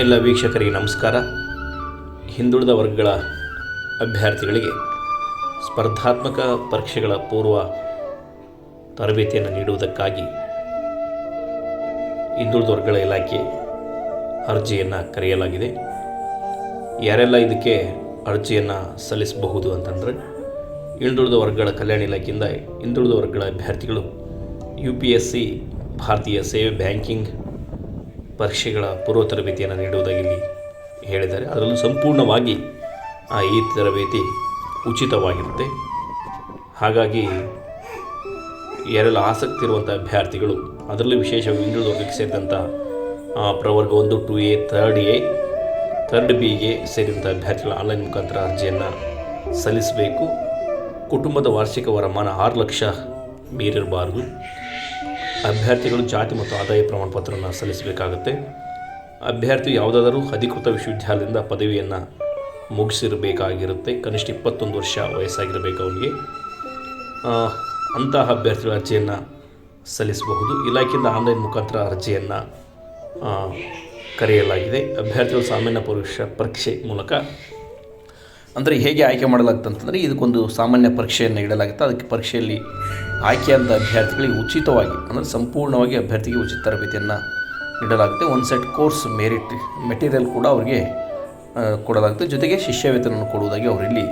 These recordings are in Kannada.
ಎಲ್ಲ ವೀಕ್ಷಕರಿಗೆ ನಮಸ್ಕಾರ. ಹಿಂದುಳಿದ ವರ್ಗಗಳ ಅಭ್ಯರ್ಥಿಗಳಿಗೆ ಸ್ಪರ್ಧಾತ್ಮಕ ಪರೀಕ್ಷೆಗಳ ಪೂರ್ವ ತರಬೇತಿಯನ್ನು ನೀಡುವುದಕ್ಕಾಗಿ ಹಿಂದುಳಿದ ವರ್ಗಗಳ ಇಲಾಖೆ ಅರ್ಜಿಯನ್ನು ಕರೆಯಲಾಗಿದೆ. ಯಾರೆಲ್ಲ ಇದಕ್ಕೆ ಅರ್ಜಿಯನ್ನು ಸಲ್ಲಿಸಬಹುದು ಅಂತಂದರೆ ಹಿಂದುಳಿದ ವರ್ಗಗಳ ಕಲ್ಯಾಣ ಇಲಾಖೆಯಿಂದ ಹಿಂದುಳಿದ ವರ್ಗಗಳ ಅಭ್ಯರ್ಥಿಗಳು, ಯು ಪಿ ಎಸ್ ಸಿ, ಭಾರತೀಯ ಸೇವೆ ಬ್ಯಾಂಕಿಂಗ್ ಪರೀಕ್ಷೆಗಳ ಪೂರ್ವ ತರಬೇತಿಯನ್ನು ನೀಡುವುದಾಗಿ ಇಲ್ಲಿ ಹೇಳಿದ್ದಾರೆ. ಅದರಲ್ಲೂ ಸಂಪೂರ್ಣವಾಗಿ ಆ, ಈ ತರಬೇತಿ ಉಚಿತವಾಗಿರುತ್ತೆ. ಹಾಗಾಗಿ ಯಾರೆಲ್ಲ ಆಸಕ್ತಿ ಇರುವಂಥ ಅಭ್ಯರ್ಥಿಗಳು ಅದರಲ್ಲೂ ವಿಶೇಷವಾಗಿ ಹಿಂದುಳಿದ ವರ್ಗಕ್ಕೆ ಸೇರಿದಂಥ ಪ್ರವರ್ಗ ಒಂದು two A third A third ಬಿಗೆ ಸೇರಿದಂಥ ಅಭ್ಯರ್ಥಿಗಳ ಆನ್ಲೈನ್ ಮುಖಾಂತರ ಅರ್ಜಿಯನ್ನು ಸಲ್ಲಿಸಬೇಕು. ಕುಟುಂಬದ ವಾರ್ಷಿಕ ವರಮಾನ ಆರು ಲಕ್ಷ ಮೀರಿರಬಾರ್ದು. ಅಭ್ಯರ್ಥಿಗಳು ಜಾತಿ ಮತ್ತು ಆದಾಯ ಪ್ರಮಾಣ ಪತ್ರವನ್ನು ಸಲ್ಲಿಸಬೇಕಾಗುತ್ತೆ. ಅಭ್ಯರ್ಥಿ ಯಾವುದಾದರೂ ಅಧಿಕೃತ ವಿಶ್ವವಿದ್ಯಾಲಯದಿಂದ ಪದವಿಯನ್ನು ಮುಗಿಸಿರಬೇಕಾಗಿರುತ್ತೆ. ಕನಿಷ್ಠ ಇಪ್ಪತ್ತೊಂದು ವರ್ಷ ವಯಸ್ಸಾಗಿರಬೇಕು ಅವನಿಗೆ. ಅಂತಹ ಅಭ್ಯರ್ಥಿಗಳ ಅರ್ಜಿಯನ್ನು ಸಲ್ಲಿಸಬಹುದು. ಇಲಾಖೆಯಿಂದ ಆನ್ಲೈನ್ ಮುಖಾಂತರ ಅರ್ಜಿಯನ್ನು ಕರೆಯಲಾಗಿದೆ. ಅಭ್ಯರ್ಥಿಗಳು ಸಾಮಾನ್ಯ ಪರೀಕ್ಷೆ ಪರೀಕ್ಷೆ ಮೂಲಕ ಅಂದರೆ ಹೇಗೆ ಆಯ್ಕೆ ಮಾಡಲಾಗುತ್ತೆ ಅಂತಂದರೆ ಇದಕ್ಕೊಂದು ಸಾಮಾನ್ಯ ಪರೀಕ್ಷೆಯನ್ನು ಇಡಲಾಗುತ್ತೆ ಅದಕ್ಕೆ ಪರೀಕ್ಷೆಯಲ್ಲಿ ಆಯ್ಕೆಯಾದ ಅಭ್ಯರ್ಥಿಗಳಿಗೆ ಉಚಿತವಾಗಿ, ಅಂದರೆ ಸಂಪೂರ್ಣವಾಗಿ ಅಭ್ಯರ್ಥಿಗೆ ಉಚಿತ ತರಬೇತಿಯನ್ನು ನೀಡಲಾಗುತ್ತೆ. ಒಂದು ಸೆಟ್ ಕೋರ್ಸ್ ಮೆರಿಟ್ ಮೆಟೀರಿಯಲ್ ಕೂಡ ಅವರಿಗೆ ಕೊಡಲಾಗುತ್ತೆ. ಜೊತೆಗೆ ಶಿಷ್ಯವೇತನವನ್ನು ಕೊಡುವುದಾಗಿ ಅವರಿಲ್ಲಿ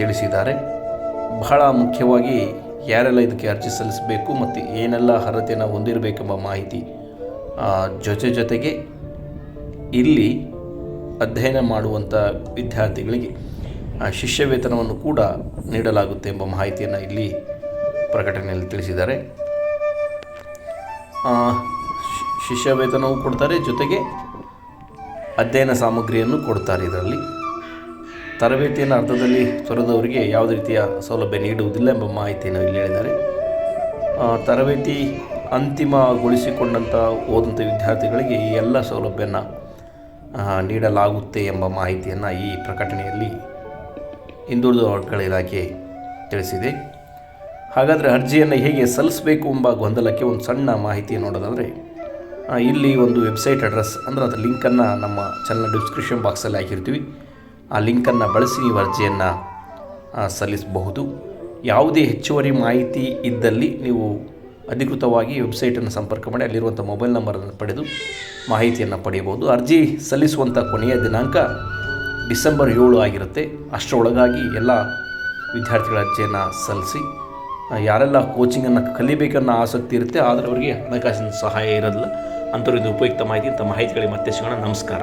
ತಿಳಿಸಿದ್ದಾರೆ. ಬಹಳ ಮುಖ್ಯವಾಗಿ ಯಾರೆಲ್ಲ ಇದಕ್ಕೆ ಅರ್ಜಿ ಸಲ್ಲಿಸಬೇಕು ಮತ್ತು ಏನೆಲ್ಲ ಅರ್ಹತೆಯನ್ನು ಹೊಂದಿರಬೇಕೆಂಬ ಮಾಹಿತಿ ಜೊತೆ ಜೊತೆಗೆ ಇಲ್ಲಿ ಅಧ್ಯಯನ ಮಾಡುವಂಥ ವಿದ್ಯಾರ್ಥಿಗಳಿಗೆ ಆ, ಶಿಷ್ಯ ವೇತನವನ್ನು ಕೂಡ ನೀಡಲಾಗುತ್ತೆ ಎಂಬ ಮಾಹಿತಿಯನ್ನು ಇಲ್ಲಿ ಪ್ರಕಟಣೆಯಲ್ಲಿ ತಿಳಿಸಿದ್ದಾರೆ. ಆ, ಶಿ- ಶಿಷ್ಯ ವೇತನವೂ ಕೊಡ್ತಾರೆ ಜೊತೆಗೆ ಅಧ್ಯಯನ ಸಾಮಗ್ರಿಯನ್ನು ಕೊಡ್ತಾರೆ ಇದರಲ್ಲಿ. ತರಬೇತಿಯನ್ನು ಅರ್ಧದಲ್ಲಿ ತೊರೆದವರಿಗೆ ಯಾವುದೇ ರೀತಿಯ ಸೌಲಭ್ಯ ನೀಡುವುದಿಲ್ಲ ಎಂಬ ಮಾಹಿತಿಯನ್ನು ಇಲ್ಲಿ ಹೇಳಿದ್ದಾರೆ. ತರಬೇತಿ ಅಂತಿಮಗೊಳಿಸಿಕೊಂಡಂಥ ಓದಂಥ ವಿದ್ಯಾರ್ಥಿಗಳಿಗೆ ಈ ಎಲ್ಲ ಸೌಲಭ್ಯನ ನೀಡಲಾಗುತ್ತೆ ಎಂಬ ಮಾಹಿತಿಯನ್ನು ಈ ಪ್ರಕಟಣೆಯಲ್ಲಿ ಹಿಂದುಳಿದ ವರ್ಗಗಳ ಇಲಾಖೆ ತಿಳಿಸಿದೆ. ಹಾಗಾದರೆ ಅರ್ಜಿಯನ್ನು ಹೇಗೆ ಸಲ್ಲಿಸಬೇಕು ಎಂಬ ಗೊಂದಲಕ್ಕೆ ಒಂದು ಸಣ್ಣ ಮಾಹಿತಿ ನೋಡೋದಾದರೆ ಇಲ್ಲಿ ಒಂದು ವೆಬ್ಸೈಟ್ ಅಡ್ರೆಸ್ ಅಂದರೆ ಅದರ ಲಿಂಕನ್ನು ನಮ್ಮ ಚಾನಲ್ ಡಿಸ್ಕ್ರಿಪ್ಷನ್ ಬಾಕ್ಸಲ್ಲಿ ಹಾಕಿರ್ತೀವಿ. ಆ ಲಿಂಕನ್ನು ಬಳಸಿ ನೀವು ಅರ್ಜಿಯನ್ನು ಸಲ್ಲಿಸಬಹುದು. ಯಾವುದೇ ಹೆಚ್ಚುವರಿ ಮಾಹಿತಿ ಇದ್ದಲ್ಲಿ ನೀವು ಅಧಿಕೃತವಾಗಿ ವೆಬ್ಸೈಟನ್ನು ಸಂಪರ್ಕ ಮಾಡಿ ಅಲ್ಲಿರುವಂಥ ಮೊಬೈಲ್ ನಂಬರನ್ನು ಪಡೆದು ಮಾಹಿತಿಯನ್ನು ಪಡೆಯಬಹುದು. ಅರ್ಜಿ ಸಲ್ಲಿಸುವಂಥ ಕೊನೆಯ ದಿನಾಂಕ ಡಿಸೆಂಬರ್ ಏಳು ಆಗಿರುತ್ತೆ. ಅಷ್ಟರೊಳಗಾಗಿ ಎಲ್ಲ ವಿದ್ಯಾರ್ಥಿಗಳ ಅರ್ಜಿಯನ್ನು ಸಲ್ಲಿಸಿ ಯಾರೆಲ್ಲ ಕೋಚಿಂಗನ್ನು ಕಲಿಬೇಕನ್ನೋ ಆಸಕ್ತಿ ಇರುತ್ತೆ, ಆದರೆ ಅವರಿಗೆ ಹಣಕಾಸಿನ ಸಹಾಯ ಇರೋದಿಲ್ಲ. ಇದು ಉಪಯುಕ್ತ ಮಾಹಿತಿ, ಇಂಥ ಮಾಹಿತಿಗಳಿಗೆ ಮತ್ತೆ ಸಿಗೋಣ. ನಮಸ್ಕಾರ.